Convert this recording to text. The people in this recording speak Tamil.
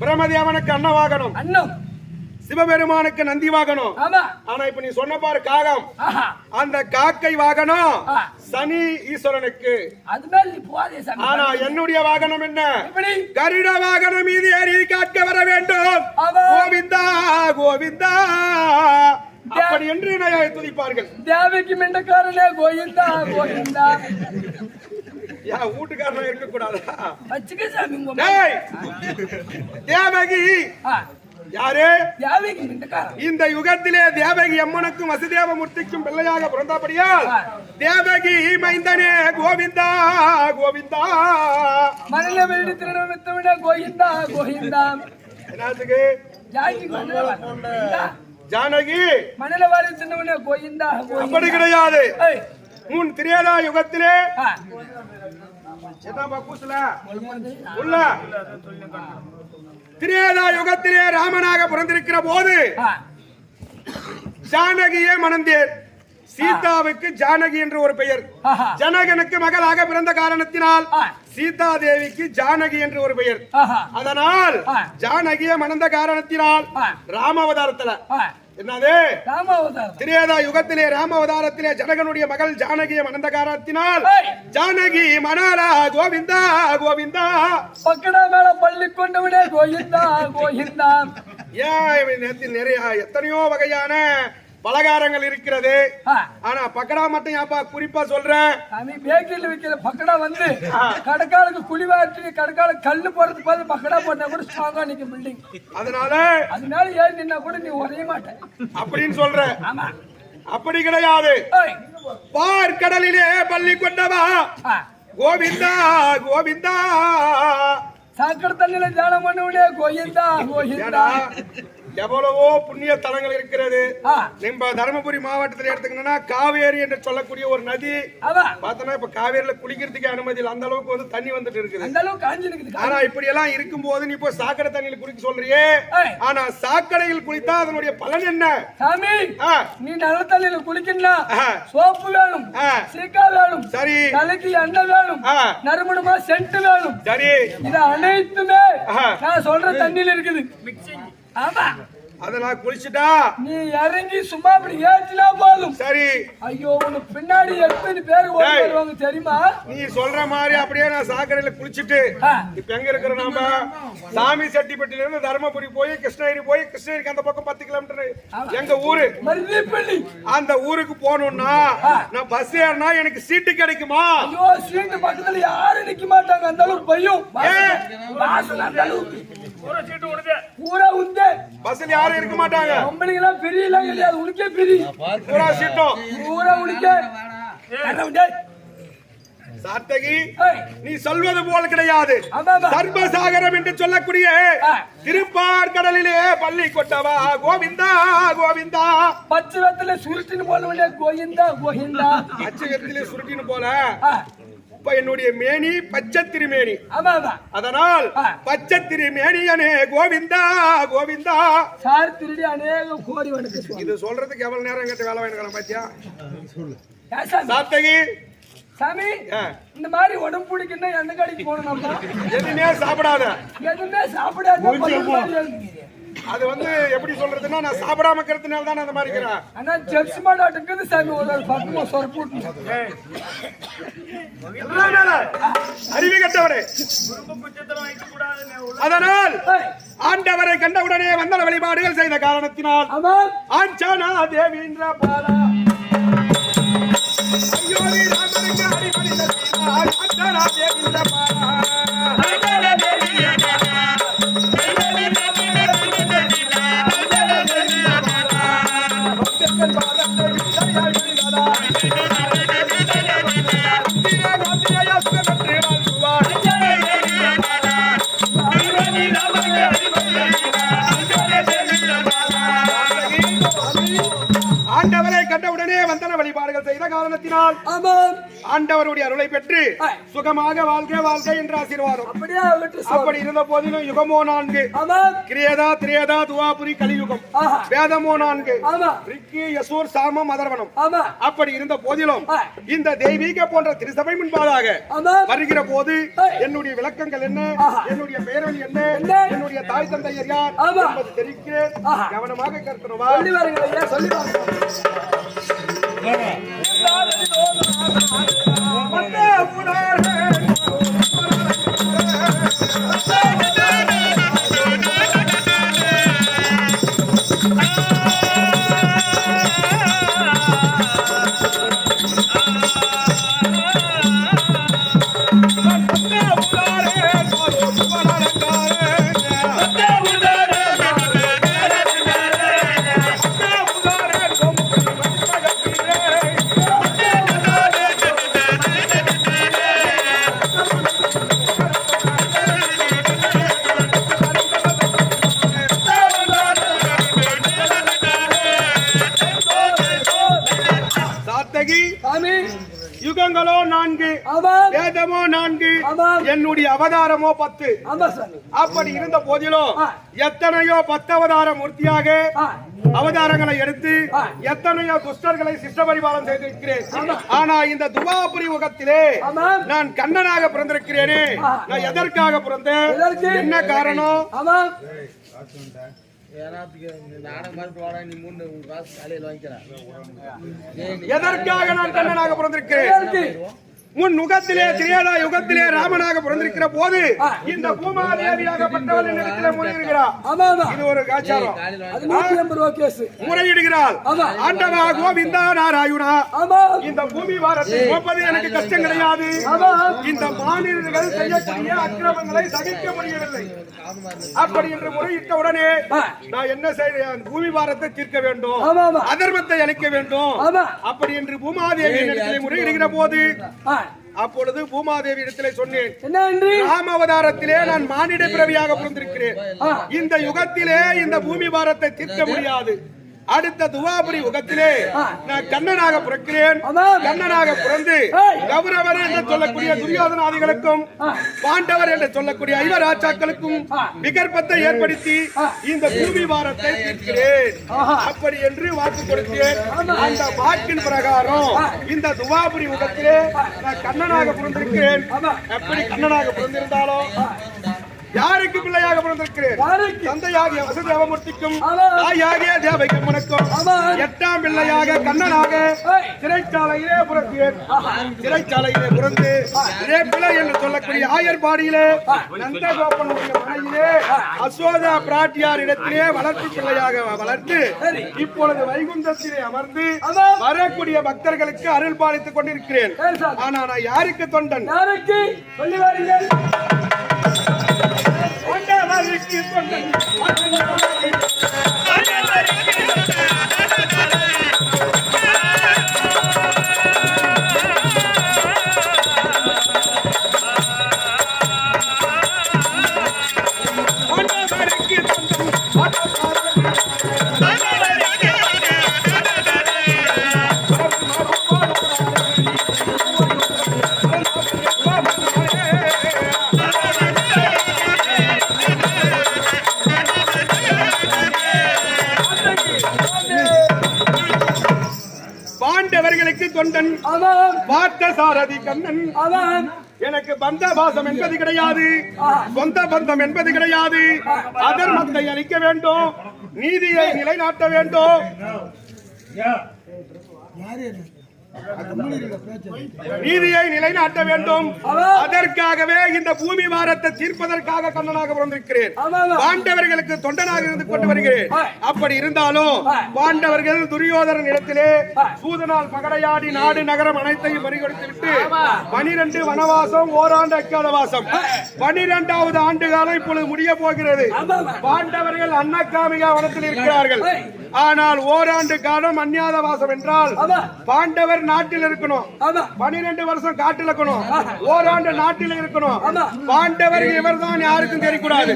பிரமதேவனுக்கு அன்ன வாகனம். அண்ணம் சிவபெருமானுக்கு நந்தி வாகனம். ஆனா இப்ப நீ சொன்ன பாரு காகம். அந்த காக்கை வாகனம். சனி ஈஸ்வரனுக்கு. ஆனா என்னுடைய வாகனம் என்ன? கருட வாகனம் மீது ஏறி காக்க வர வேண்டும். கோவிந்தா கோவிந்தா. அப்படி என்று துதிப்பார்கள். தேவைக்கு மிண்டக்காரனே கோயிந்தா கோயிந்தா ஏன் வீட்டுக்காரனா இருக்க கூடாதா வச்சுக்க சாமி உங்க டேய்! தேவகி! ஆ, யாரு? மிண்டக்காரன் இந்த யுகத்திலே தேவகி அம்மனுக்கும் வசுதேவ மூர்த்திக்கும் பிள்ளையாக பிறந்தபடியால். தேவகி மைந்தனே கோவிந்தா கோவிந்தா. மணல வெளியிட்டு திருட வித்தவிட கோயிந்தா கோயிந்தா என்னத்துக்கு? கோயிந்தா. ஜானகி! மணல வாரி தின்னவனே கோயிந்தா அப்படி கிடையாது. முன் திரேதா யுகத்திலே? திரேதா யுகத்திலே ராமனாக பிறந்திருக்கிற போது ஜானகியே மணந்தேர் சீதாவுக்கு ஜானகி என்று ஒரு பெயர். ஜனகனுக்கு மகளாக பிறந்த காரணத்தினால். சீதா தேவிக்கு ஜானகி என்று ஒரு பெயர். அதனால். ஜானகிய மணந்த காரணத்தினால். ராமாவதாரத்துல என்னது? திரேதா யுகத்திலே ராமாவதாரத்திலே ஜனகனுடைய மகள் ஜானகிய மணந்த காரணத்தினால் ஜானகி மணாலா கோவிந்தா கோவிந்தா. பக்கடா மேல பள்ளி கொண்டவனே கோயிந்தா கோயிந்தா ஏன் இவன் நேத்து நிறைய எத்தனையோ வகையான பலகாரங்கள் இருக்கிறது. ஆனா பக்கடா மட்டும் ஏன்பா குறிப்பா சொல்றேன் சாமி பேக்கரியில் விற்கிற பக்கடா வந்து கடைக்காலுக்கு குழி வாட்டி கடைக்கால கல்லு போறது பார்த்து பக்கடா போட்டா கூட ஸ்ட்ராங்கா நிக்கும் பில்டிங் அதனால அதனால ஏன் நின்னா கூட நீ உரைய மாட்ட. அப்படின்னு சொல்றேன் ஆமா. அப்படி கிடையாது. பார் கடலிலே பள்ளி கொண்டவா? கோவிந்தா கோவிந்தா. சாக்கடை தண்ணியில தியானம் பண்ணவனே கோயிந்தா கோயிந்தா ஏடா, எவ்வளவோ புண்ணிய தலங்கள் இருக்கிறது. ஆ, நம்ம தருமபுரி மாவட்டத்தில் எடுத்துக்கணும்னா காவேரி என்று சொல்லக்கூடிய ஒரு நதி. அதான் பார்த்தோன்னா இப்ப காவேரியில குளிக்கிறதுக்கு அனுமதி இல்லை. அந்த அளவுக்கு வந்து தண்ணி வந்துட்டு இருக்குது. ஆனா இப்படி எல்லாம் இருக்கும் போது நீ போய் சாக்கடை தண்ணியில் குளிக்க சொல்றியே. ஆனா சாக்கடையில் குளித்தா அதனுடைய பலன் என்ன? சாமி ஆ, நீ நல்ல தண்ணியில குளிக்கணும். சோப்பு வேணும். சீக்கா வேணும் சரி. தலைக்கு எண்ணெய் வேணும். நறுமணமா சென்ட் வேணும். சரி. இது அனைத்துமே ஆஹா. நான் சொல்ற தண்ணியில இருக்குது. ஆமா. அத நான் குளிச்சுட்டா? நீ இறங்கி சும்மா அப்படி ஏற்றினா போதும். சரி. ஐயோ உனக்கு பின்னாடி எத்தனை பேர் ஓடி. வருவாங்க தெரியுமா? நீ சொல்ற மாதிரி அப்படியே நான் சாக்கடையில குளிச்சுட்டு. இப்ப எங்க இருக்கிற நாம? சாமி செட்டிப்பட்டில இருந்து தருமபுரி போய் கிருஷ்ணகிரி போய் கிருஷ்ணகிரிக்கு அந்த பக்கம் பத்து கிலோமீட்டர். எங்க ஊரு? அந்த ஊருக்கு போகணும்னா நான் பஸ் ஏறினா எனக்கு சீட்டு கிடைக்குமா? ஐயோ சீட்டு பக்கத்துல யாரும் நிக்க மாட்டாங்க. அந்த அளவுக்கு பையும். அந்த அளவுக்கு. பூரா பஸ்ல யாரும் இருக்க மாட்டாங்க. பொம்பளைங்க எல்லாம் பெரிய எல்லாம் கிடையாது. உனக்கே பெரிய. பூரா சீட்டும் பூரா உனக்கே. சாத்தகி நீ சொல்வது போல் கிடையாது. சர்வசாகரம் என்று சொல்லக்கூடிய. திருப்பார் கடலிலே பள்ளி கொட்டவா கோவிந்தா கோவிந்தா. பச்சை வெத்தல சுருட்டின்னு போல கோயிந்தா கோயிந்தா அச்சகத்திலே சுருட்டின்னு போல. இப்ப என்னுடைய மேனி பச்சை திருமேனி. அதனால். பச்சை திருமேனியனே கோவிந்தா கோவிந்தா. சார் திருடி அநேக கோடி வணக்கம் இது சொல்றதுக்கு எவ்வளவு நேரம் கேட்டு வேலை வேணும் பாத்தியா? சாமி. சாத்தகி சாமி. இந்த மாதிரி உடம்பு பிடிக்குன்னா எந்த கடைக்கு நம்ம எதுவுமே சாப்பிடாத. எதுவுமே சாப்பிடாத. அது வந்து எப்படி சொல்றதுன்னா நான் சாப்பிடாம இருக்கிறதுனால தான் அந்த மாதிரி இருக்கிறேன். ஆனா ஜெர்சி சாமி ஒரு பக்கமா அதனால அறிவு கட்டவரே அதனால் ஆண்டவரை கண்டவுடனே வந்தன வழிபாடுகள் செய்த காரணத்தினால் ஆஞ்சனா தேவீந்திர பாலா. ஐயோ ராமனுக்கு சீதார், ஆஞ்சனா தேவீந்திர பாலா. வந்தன வழிபாடுகள் செய்த காரணத்தினால் ஆண்டவருடைய அருளை பெற்று. சுகமாக வாழ்க வாழ்க என்ற ஆசீர்வாதம். அப்படி இருந்த போதிலும் யுகமோ நான்கு ஆமாம் கிரியதா திரியதா துவாபுரி கலியுகம். வேதமோ நான்கு ரிக்கி யசூர் சாமம் அதர்வனம் அப்படி இருந்த போதிலும். இந்த தெய்வீக போன்ற திருசபை முன்பாதாக வருகிற போது. என்னுடைய விளக்கங்கள் என்ன. என்னுடைய பெயர்கள் என்ன என்ன? என்னுடைய தாய் தந்தையர் யார். என்பது தெரிவிக்கிறேன். கவனமாக கற்கணுமா சொல்லி வாருங்கள் வேதமோ நான்கு. என்னுடைய அவதாரமோ பத்து அப்படி இருந்த போதிலும். எத்தனையோ பத்து அவதார மூர்த்தியாக. அவதாரங்களை எடுத்து. எத்தனையோ துஷ்டர்களை சிஷ்ட பரிபாலம் செய்திருக்கிறேன் ஆனா இந்த துவாபுரி யுகத்திலே ஆமாம் நான் கண்ணனாக பிறந்திருக்கிறேனே. நான் எதற்காக பிறந்தேன்? என்ன காரணம் எதற்காக நான் கண்ணனாக பிறந்திருக்கிறேன் முன் யுகத்திலே திரேதா யுகத்திலே ராமனாக பிறந்திருக்கிற போது. இந்த பூமாதேவியாகப்பட்டவள் என்னிடத்திலே முறையிடுகிறார் ஆமா ஆமா. இது ஒரு கேஸ். முறையிடுகிறாள். ஆண்டவா கோவிந்தா நாராயுணா. ஆமா. இந்த பூமி வாரத்தை எனக்கு கஷ்டம் கிடையாது. ஆமா. இந்த மாநிலங்கள் செய்யக்கூடிய அக்கிரமங்களை சகிக்க முடியவில்லை. அப்படி என்று முறையிட்ட உடனே. நான் என்ன செய்ய பூமி தீர்க்க வேண்டும். அதர்மத்தை அளிக்க வேண்டும். அப்படி என்று பூமாதேவி இடத்திலே முறையிடுகிற போது. அப்பொழுது பூமாதேவி இடத்திலே சொன்னேன் ராம அவதாரத்திலே நான் மானிட பிறவியாக பிறந்திருக்கிறேன். இந்த யுகத்திலே இந்த பூமி பாரத்தை தீர்க்க முடியாது. அடுத்த துவாபுரி யுகத்திலே. நான் கண்ணனாக பிறக்கிறேன். கண்ணனாக பிறந்து. கௌரவர் என்று சொல்லக்கூடிய துரியோதனாதிகளுக்கும். பாண்டவர் என்று சொல்லக்கூடிய ஐவராஜாக்களுக்கும் ஆ. விகற்பத்தை ஏற்படுத்தி. இந்த பூமி பாரத்தை தீர்க்கிறேன். அப்படி என்று வாக்கு கொடுத்தேன். அந்த வாக்கின் பிரகாரம். இந்த துவாபுரி யுகத்திலே நான் கண்ணனாக பிறந்திருக்கிறேன். எப்படி கண்ணனாக பிறந்திருந்தாலும் யாருக்கு பிள்ளையாக பிறந்திருக்கிறேன்? யாருக்கு? தந்தையாகிய வசுதேவமூர்த்திக்கும். தாயாகிய தேவகம்மனுக்கும் ஆமா. எட்டாம் பிள்ளையாக கண்ணனாக. சிறைச்சாலையிலே பிறந்தேன் சிறைச்சாலையிலே பிறந்து இதே பிள்ளை என்று சொல்லக்கூடிய ஆயர்பாடியிலே நந்தகோபனுடைய மனையிலே அசோதா பிராட்டியார் இடத்திலே வளர்ப்பு பிள்ளையாக வளர்த்து சரி. இப்பொழுது வைகுந்தத்திலே அமர்ந்து. வரக்கூடிய பக்தர்களுக்கு அருள் பாலித்துக் கொண்டிருக்கிறேன். ஆனா நான் யாருக்கு தொண்டன்? யாருக்கு? சொல்லி வாருங்கள் ஆண்டவருக்கு தொண்டன் தொண்டன் ஆமாம் பார்த்த சாரதி கண்ணன். ஆமாம் எனக்கு பந்த பாசம் என்பது கிடையாது. சொந்த பந்தம் என்பது கிடையாது. அதர்மத்தை அளிக்க வேண்டும். நீதியை நிலைநாட்ட வேண்டும். நீதியை நிலைநாட்ட வேண்டும். அதற்காகவே இந்த பூமி வாரத்தை தீர்ப்பதற்காக கண்ணனாக பிறந்திருக்கிறேன். பாண்டவர்களுக்கு தொண்டனாக இருந்து கொண்டு வருகிறேன். அப்படி இருந்தாலும் பாண்டவர்கள் துரியோதரன் இடத்திலே சூதனால் பகடையாடி நாடு நகரம் அனைத்தையும் பறிகொடுத்து விட்டு பனிரெண்டு வனவாசம் ஓராண்டு அக்காதவாசம் பனிரெண்டாவது ஆண்டு காலம் இப்பொழுது முடிய போகிறது. பாண்டவர்கள் அன்னக்காமிகா வனத்தில் இருக்கிறார்கள். ஆனால் ஓராண்டு காலம் அந்நியாத வாசம் என்றால் ஆமா. நாட்டில் இருக்கணும். பனிரெண்டு வருஷம் காட்டில் இருக்கணும். ஓராண்டு நாட்டில் இருக்கணும். பாண்டவர் இவர்தான் யாருக்கும் தெரியக்கூடாது.